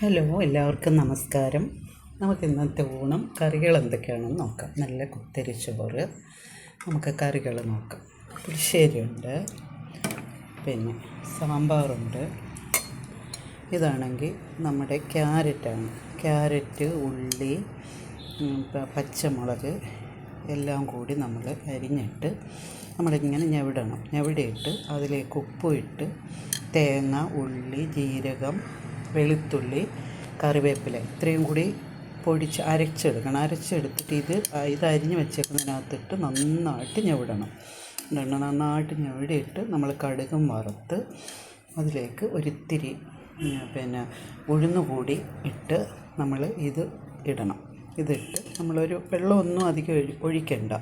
Hello എല്ലാവർക്കും നമസ്കാരം. നമുക്ക് ഇന്നത്തെ ഊണം കറികൾ എന്തൊക്കെയാണെന്ന് നോക്കാം. നല്ല കുത്തരി ചോറ്. നമുക്ക് കറികൾ നോക്കാം. പുളിശ്ശേരിയുണ്ട്. പിന്നെ സാമ്പാറുണ്ട്. ഇതാണെങ്കിൽ നമ്മുടെ ക്യാരറ്റാണ്. ക്യാരറ്റ് ഉള്ളി പച്ചമുളക് എല്ലാം കൂടി നമ്മൾ അരിഞ്ഞിട്ട് നമ്മളിങ്ങനെ ഞവിടണം. ഞവിടിയിട്ട് അതിലേക്ക് ഉപ്പ് ഇട്ട് തേങ്ങ ഉള്ളി ജീരകം വെളുത്തുള്ളി കറിവേപ്പില ഇത്രയും കൂടി പൊടിച്ച് അരച്ചെടുക്കണം. അരച്ചെടുത്തിട്ട് ഇത് ഇത് അരിഞ്ഞ് വെച്ചേക്കുന്നതിനകത്തിട്ട് നന്നായിട്ട് ഞവിടണം. എന്നിട്ട് നന്നായിട്ട് ഞവിടിയിട്ട് നമ്മൾ കടുകും വറുത്ത് അതിലേക്ക് ഒരിത്തിരി പിന്നെ ഉഴുന്ന് കൂടി ഇട്ട് നമ്മൾ ഇത് ഇടണം. ഇതിട്ട് നമ്മളൊരു വെള്ളമൊന്നും അധികം ഒഴി- ഒഴിക്കണ്ട.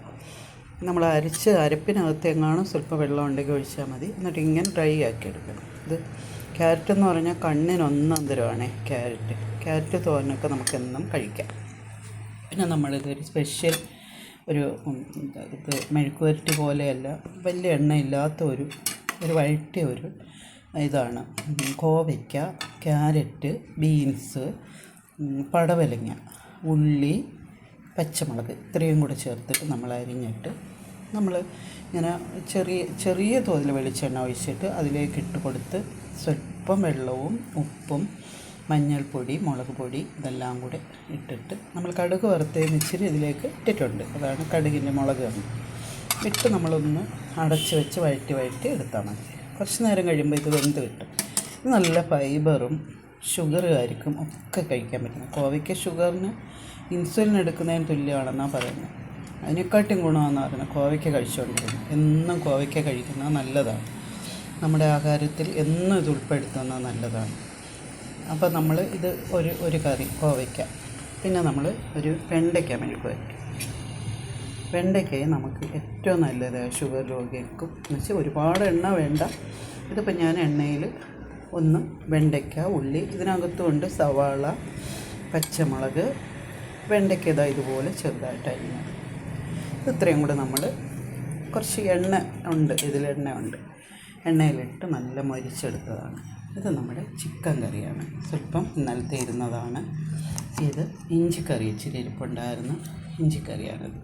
നമ്മൾ അരച്ച് അരപ്പിനകത്തെങ്ങാണോ സ്വല്പം വെള്ളം ഉണ്ടെങ്കിൽ ഒഴിച്ചാൽ മതി. എന്നിട്ട് ഇങ്ങനെ ഡ്രൈ ആക്കി എടുക്കണം. ഇത് ക്യാരറ്റ് എന്ന് പറഞ്ഞാൽ കണ്ണിന് ഒന്നാന്തരമാണേ ക്യാരറ്റ്. ക്യാരറ്റ് തോരനൊക്കെ നമുക്ക് എന്നും കഴിക്കാം. പിന്നെ നമ്മളിതൊരു സ്പെഷ്യൽ ഒരു ഇത് മെഴുക്കുവരട്ടി പോലെയല്ല വലിയ എണ്ണയില്ലാത്ത ഒരു ഒരു വഴറ്റിയ ഒരു ഇതാണ്. കോവയ്ക്ക ക്യാരറ്റ് ബീൻസ് പടവലങ്ങ ഉള്ളി പച്ചമുളക് ഇത്രയും കൂടെ ചേർത്തിട്ട് നമ്മൾ അരിഞ്ഞിട്ട് നമ്മൾ ഇങ്ങനെ ചെറിയ ചെറിയ തോതിൽ വെളിച്ചെണ്ണ ഒഴിച്ചിട്ട് അതിലേക്ക് ഇട്ട് കൊടുത്ത് സ്വല്പം വെള്ളവും ഉപ്പും മഞ്ഞൾപ്പൊടി മുളക് പൊടി ഇതെല്ലാം കൂടെ ഇട്ടിട്ട് നമ്മൾ കടുക് വറുത്തതിന് ഇച്ചിരി ഇതിലേക്ക് ഇട്ടിട്ടുണ്ട്. അതാണ് കടുകിന്റെ മുളക് ഇട്ട് നമ്മളൊന്ന് അടച്ച് വെച്ച് വഴറ്റി വഴറ്റി എടുത്താൽ മതി. കുറച്ച് നേരം കഴിയുമ്പോൾ ഇത് വെന്ത് കിട്ടും. ഇത് നല്ല ഫൈബറും ഷുഗറുകാർക്കും ഒക്കെ കഴിക്കാൻ പറ്റുന്നത് കോവയ്ക്ക ഷുഗറിന് ഇൻസുലിൻ എടുക്കുന്നതിന് തുല്യമാണെന്നാണ് പറയുന്നത്. അതിനെക്കാട്ടും ഗുണമാണെന്ന് പറയുന്നത് കോവയ്ക്ക കഴിച്ചുകൊണ്ടിരുന്നത് എന്നും കോവയ്ക്ക കഴിക്കുന്നത് നല്ലതാണ്. നമ്മുടെ ആഹാരത്തിൽ എന്നും ഇത് ഉൾപ്പെടുത്തുന്നത് നല്ലതാണ്. അപ്പോൾ നമ്മൾ ഇത് ഒരു ഒരു കറി കോവയ്ക്ക. പിന്നെ നമ്മൾ ഒരു വെണ്ടയ്ക്ക മെഴുക്ക് വയ്ക്കും വെണ്ടയ്ക്കയെ നമുക്ക് ഏറ്റവും നല്ലത് ഷുഗർ രോഗികൾക്കും എന്ന് വെച്ചാൽ ഒരുപാട് എണ്ണ വേണ്ട. ഇതിപ്പോൾ ഞാൻ എണ്ണയിൽ ഒന്ന് വെണ്ടയ്ക്ക ഉള്ളി ഇതിനകത്തുമുണ്ട് സവാള പച്ചമുളക്. വെണ്ടയ്ക്ക ഇതാ ഇതുപോലെ ചെറുതായിട്ട് അരിഞ്ഞത് ഇത്രയും കൂടെ നമ്മൾ കുറച്ച് എണ്ണ ഉണ്ട് ഇതിൽ എണ്ണ ഉണ്ട്. എണ്ണയിലിട്ട് നല്ല മൊരിച്ചെടുത്തതാണ്. ഇത് നമ്മുടെ ചിക്കൻ കറിയാണ്. സ്വല്പം ഇന്നലത്തെ ഇരുന്നതാണ്. ഇത് ഇഞ്ചിക്കറി ഇച്ചിരി ഇരിപ്പുണ്ടായിരുന്ന. ഇഞ്ചിക്കറിയാണിത്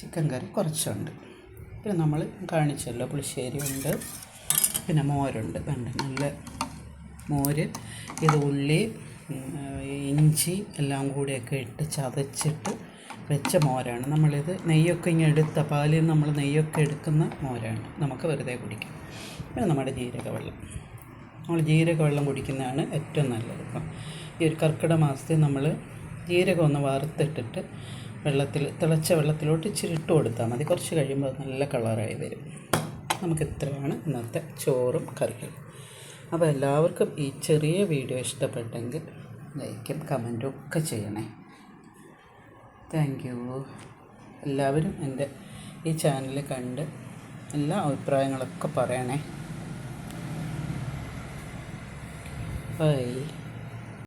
ചിക്കൻ കറി കുറച്ചുണ്ട്. പിന്നെ നമ്മൾ കാണിച്ചല്ലോ പുളിശ്ശേരി ഉണ്ട് പിന്നെ മോരുണ്ട്. വേണ്ട നല്ല മോര് ഇത് ഉള്ളി ഇഞ്ചി എല്ലാം കൂടിയൊക്കെ ഇട്ട് ചതച്ചിട്ട് വെച്ച മോരാണ്. നമ്മളിത് നെയ്യൊക്കെ ഇങ്ങനെ എടുത്ത പാലിൽ നമ്മൾ നെയ്യൊക്കെ എടുക്കുന്ന മോരാണ്. നമുക്ക് വെറുതെ കുടിക്കാം. പിന്നെ നമ്മുടെ ജീരകവെള്ളം. നമ്മൾ ജീരകവെള്ളം കുടിക്കുന്നതാണ് ഏറ്റവും നല്ലത് ഇപ്പം. ഈ ഒരു കർക്കിടക മാസത്തിൽ നമ്മൾ ജീരകം ഒന്ന് വറുത്തിട്ടിട്ട് വെള്ളത്തിൽ തിളച്ച വെള്ളത്തിലോട്ട് ഇച്ചിരി ഇട്ട് കൊടുത്താൽ മതി. കുറച്ച് കഴിയുമ്പോൾ നല്ല കളറായി വരും. നമുക്ക് ഇത്രയാണ് ഇന്നത്തെ ചോറും കറികളും അപ്പോൾ എല്ലാവർക്കും ഈ ചെറിയ വീഡിയോ ഇഷ്ടപ്പെട്ടെങ്കിൽ ലൈക്കും കമന്റും ഒക്കെ ചെയ്യണേ. താങ്ക് യു എല്ലാവരും എന്റെ ഈ ചാനൽ കണ്ട് എല്ലാ അഭിപ്രായങ്ങളൊക്കെ പറയണേ. ബൈ